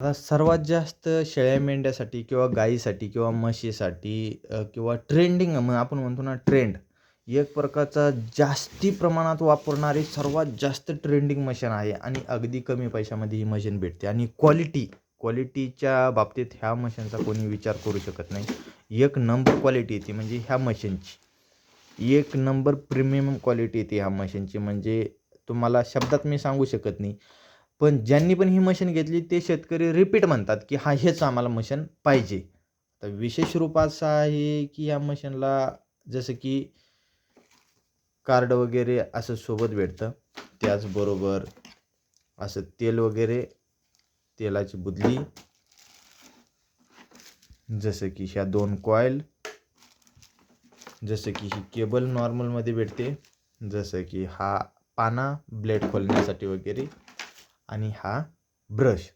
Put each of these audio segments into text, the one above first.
आता सर्वात जास्त शेळ्या मेंढ्यासाठी किंवा गाईसाठी किंवा म्हशीसाठी किंवा ट्रेंडिंग मग आपण म्हणतो ना ट्रेंड एक प्रकारचा जास्ती प्रमाणात वापरणारी सर्वात जास्त ट्रेंडिंग मशीन आहे आणि अगदी कमी पैशामध्ये ही मशीन भेटते. आणि क्वालिटी क्वालिटीच्या बाबतीत ह्या मशीनचा कोणी विचार करू शकत नाही. एक नंबर क्वालिटी येते म्हणजे ह्या मशीनची एक नंबर प्रीमियम क्वालिटी येते ह्या मशीनची म्हणजे तुम्हाला शब्दात मी सांगू शकत नाही. पण ज्यांनी पण ही मशीन घेतली ते शेतकरी रिपीट म्हणतात की हा हेच आम्हाला मशीन पाहिजे. तर विशेष रूप असं आहे की या मशीनला जसं की कार्ड वगैरे असं सोबत भेटतं. त्याचबरोबर असं तेल वगैरे तेलाची बुदली जसं की ह्या दोन कॉईल जसं की ही केबल नॉर्मलमध्ये भेटते जसं की हा पाना ब्लेड खोलण्यासाठी वगैरे. आणि हा ब्रश.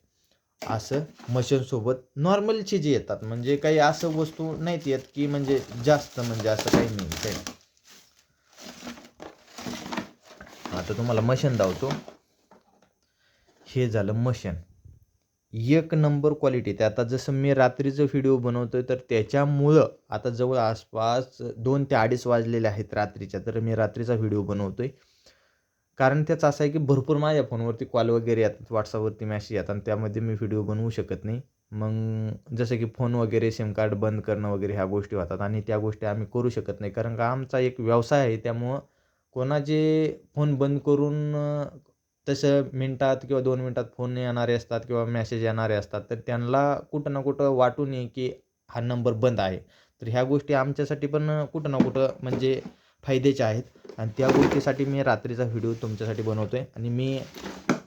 असं मशीनसोबत नॉर्मलचे जे येतात म्हणजे काही असं वस्तू नाहीत येत की म्हणजे जास्त म्हणजे असं काही नाही काही आता तुम्हाला मशीन धावतो हे झालं मशीन. एक नंबर क्वालिटी ते आता जसं मी रात्रीचं व्हिडिओ बनवतोय तर त्याच्यामुळं आता जवळ आसपास दोन ते अडीच वाजलेले आहेत रात्रीच्या तर मी रात्रीचा व्हिडिओ बनवतोय. कारण त्याचं असं आहे की भरपूर माझ्या फोनवरती कॉल वगैरे येतात व्हॉट्सअपवरती मॅसेज येतात आणि त्यामध्ये मी व्हिडिओ बनवू शकत नाही. मग जसं की फोन वगैरे सिम कार्ड बंद करणं वगैरे ह्या गोष्टी होतात आणि त्या गोष्टी आम्ही करू शकत नाही. कारण का आमचा एक व्यवसाय आहे त्यामुळं कोणाचे फोन बंद करून तसं मिनटात किंवा दोन मिनटात फोन येणारे असतात किंवा मेसेज येणारे असतात तर त्यांना कुठं ना कुठं वाटू नये की हा नंबर बंद आहे. तर ह्या गोष्टी आमच्यासाठी पण कुठं ना कुठं म्हणजे फायद्याच्या आहेत. आणि त्या गोष्टीसाठी मी रात्रीचा व्हिडिओ तुमच्यासाठी बनवतो आहे आणि मी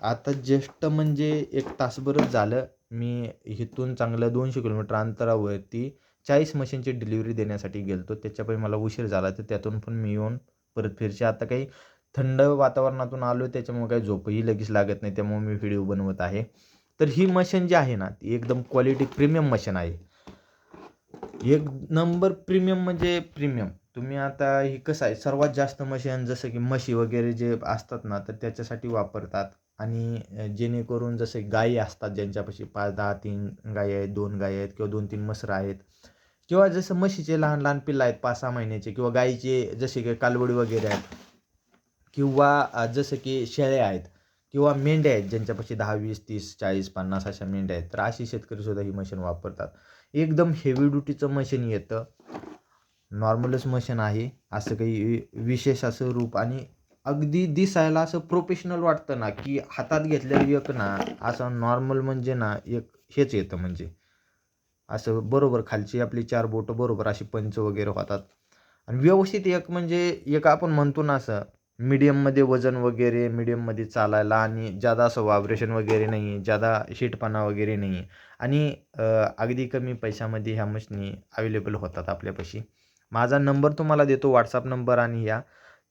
आता जस्ट म्हणजे एक तासभरच झालं. मी इथून चांगलं दोनशे किलोमीटर अंतरावरती चाळीस मशीनची डिलिव्हरी देण्यासाठी गेलतो. त्याच्यापैकी मला उशीर झाला तर त्यातून पण मी येऊन परत फिरचे. आता काही थंड वातावरणातून आलो त्याच्यामुळे काही झोपही लगेच लागत नाही. त्यामुळे मी व्हिडिओ बनवत आहे. तर ही मशीन जी आहे ना ती एकदम क्वालिटी प्रीमियम मशीन आहे. एक नंबर प्रीमियम म्हणजे प्रीमियम. तुम्ही आता ही कसं आहे? सर्वात जास्त मशीन जसं की म्हशी वगैरे जे असतात ना तर त्याच्यासाठी वापरतात. आणि जेणेकरून जसे गायी असतात ज्यांच्यापाशी पाच दहा तीन गायी आहेत दोन गायी आहेत किंवा दोन तीन मसरं आहेत. किंवा जसं म्हशीचे लहान लहान पिल्लं आहेत पाच सहा महिन्याचे किंवा गायीचे जसे की कालवडी वगैरे आहेत. किंवा जसं की शेळ्या आहेत किंवा मेंढ्या आहेत ज्यांच्यापाशी दहा वीस तीस चाळीस पन्नास अशा मेंढ्या आहेत तर अशी शेतकरीसुद्धा ही मशीन वापरतात. एकदम हेवी ड्युटीचं मशीन येतं. नॉर्मलच मशीन आहे. असं काही विशेष असं रूप आणि अगदी दिसायला असं प्रोफेशनल वाटतं ना की हातात घेतलेलं एक ना असं नॉर्मल म्हणजे ना एक हेच येतं म्हणजे. असं बरोबर खालची आपली चार बोटं बरोबर अशी पंच वगैरे होतात. आणि व्यवस्थित एक म्हणजे एक आपण म्हणतो ना असं मीडियममध्ये वजन वगैरे मीडियममध्ये चालायला आणि जादा असं व्हायब्रेशन वगैरे नाही आहे जादा शीटपणा वगैरे नाही. आणि अगदी कमी पैशामध्ये ह्या मशनी अवेलेबल होतात आपल्यापाशी. माझा नंबर तुम्हाला देतो व्हॉट्सअप नंबर आणि ह्या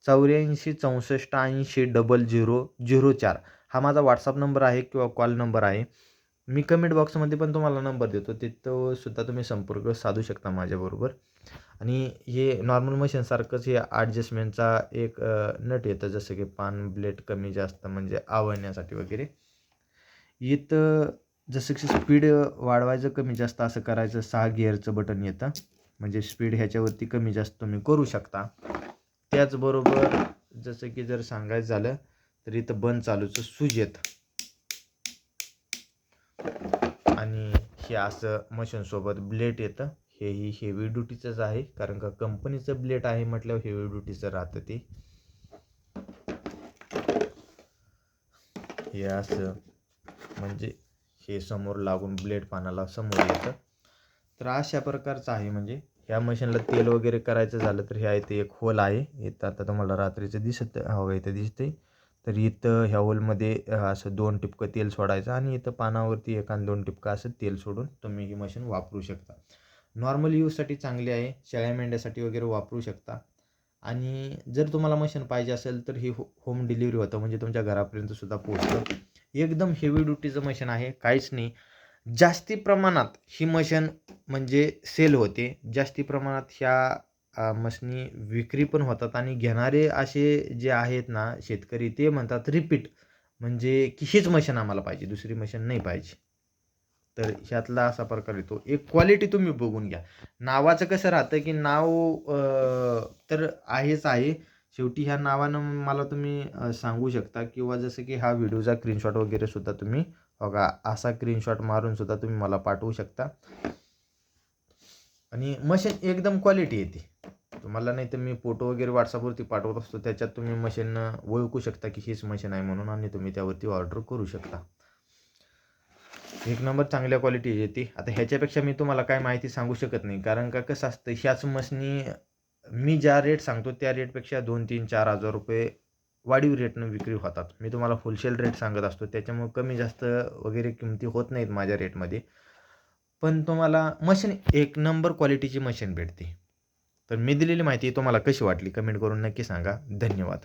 चौऱ्याऐंशी चौसष्ट ऐंशी डबल झिरो झिरो चार. हा माझा व्हॉट्सअप नंबर आहे किंवा कॉल नंबर आहे. मी कमेंट बॉक्समध्ये पण तुम्हाला नंबर देतो. तिथं सुद्धा तुम्ही संपर्क साधू शकता माझ्याबरोबर. आणि हे नॉर्मल मशीनसारखंच हे ॲडजस्टमेंटचा एक नट येतं. जसं की पान ब्लेड कमी जास्त म्हणजे आवळण्यासाठी वगैरे. इथं जसं की स्पीड वाढवायचं कमी जास्त असं करायचं सहा गिअरचं बटन येतं. म्हणजे स्पीड ह्याच्यावरती कमी जास्त तुम्ही करू शकता. त्याचबरोबर जसं की जर सांगायचं झालं तर इथं बंद चालूचं सूज येतं. आणि हे असं मशीनसोबत ब्लेड येतं. हेही हेवी ड्युटीचंच आहे कारण का कंपनीचं ब्लेड आहे म्हटल्यावर हेवी ड्युटीचं राहतं ते. हे असं म्हणजे हे समोर लागून ब्लेड पानाला समोर येतं. तर अशा प्रकारचं आहे म्हणजे ह्या मशीनला तेल वगैरे करायचं झालं तर ह्या इथे एक होल आहे. इथं आता तुम्हाला रात्रीचं दिसत हवं इथं दिसतंय. तर इथं ह्या होलमध्ये असं दोन टिपकं तेल सोडायचं आणि इथं पानावरती एक आणि दोन टिपकं असं तेल सोडून तुम्ही ही मशीन वापरू शकता. नॉर्मल यूजसाठी चांगली आहे. शेळ्या मेंढ्यासाठी वगैरे वापरू शकता. आणि जर तुम्हाला मशीन पाहिजे असेल तर ही हो होम डिलिव्हरी होतं. म्हणजे तुमच्या घरापर्यंत सुद्धा पोहोचतं. एकदम हेवी ड्युटीचं मशीन आहे. काहीच नाही. जास्ती प्रमाणात ही मशीन म्हणजे सेल होते. जास्ती प्रमाणात ह्या मशनी विक्री पण होतात आणि घेणारे असे जे आहेत ना शेतकरी ते म्हणतात रिपीट म्हणजे की हीच मशीन आम्हाला पाहिजे दुसरी मशीन नाही पाहिजे. तर ह्यातला असा प्रकार येतो. एक क्वालिटी तुम्ही बघून घ्या. नावाचं कसं राहतं की नाव तर आहेच आहे. शेवटी ह्या नावानं मला तुम्ही सांगू शकता किंवा जसं की हा व्हिडिओचा स्क्रीनशॉट वगैरे सुद्धा तुम्ही बघा असा स्क्रीनशॉट मारून सुद्धा तुम्ही मला पाठवू शकता. आणि मशीन एकदम क्वालिटी येते. तुम्हाला नाही तर मी फोटो वगैरे व्हॉट्सअपवरती पाठवत असतो त्याच्यात तुम्ही मशीन ओळखू शकता की हीच मशीन आहे म्हणून आणि तुम्ही त्यावरती ऑर्डर करू शकता. एक नंबर चांगल्या क्वालिटी येते. आता ह्याच्यापेक्षा मी तुम्हाला काय माहिती सांगू शकत नाही. कारण का कसं असतं ह्याच मशनी मी ज्या रेट सांगतो त्या रेटपेक्षा दोन तीन चार हजार रुपये वाढीव रेटनं विक्री होतात. मी तुम्हाला होलसेल रेट सांगत असतो. त्याच्यामुळे कमी जास्त वगैरे किमती होत नाहीत माझ्या रेटमध्ये पण तुम्हाला मशीन एक नंबर क्वालिटीची मशीन भेटते. तर मी दिलेली माहिती तुम्हाला कशी वाटली? कमेंट करून नक्की सांगा. धन्यवाद.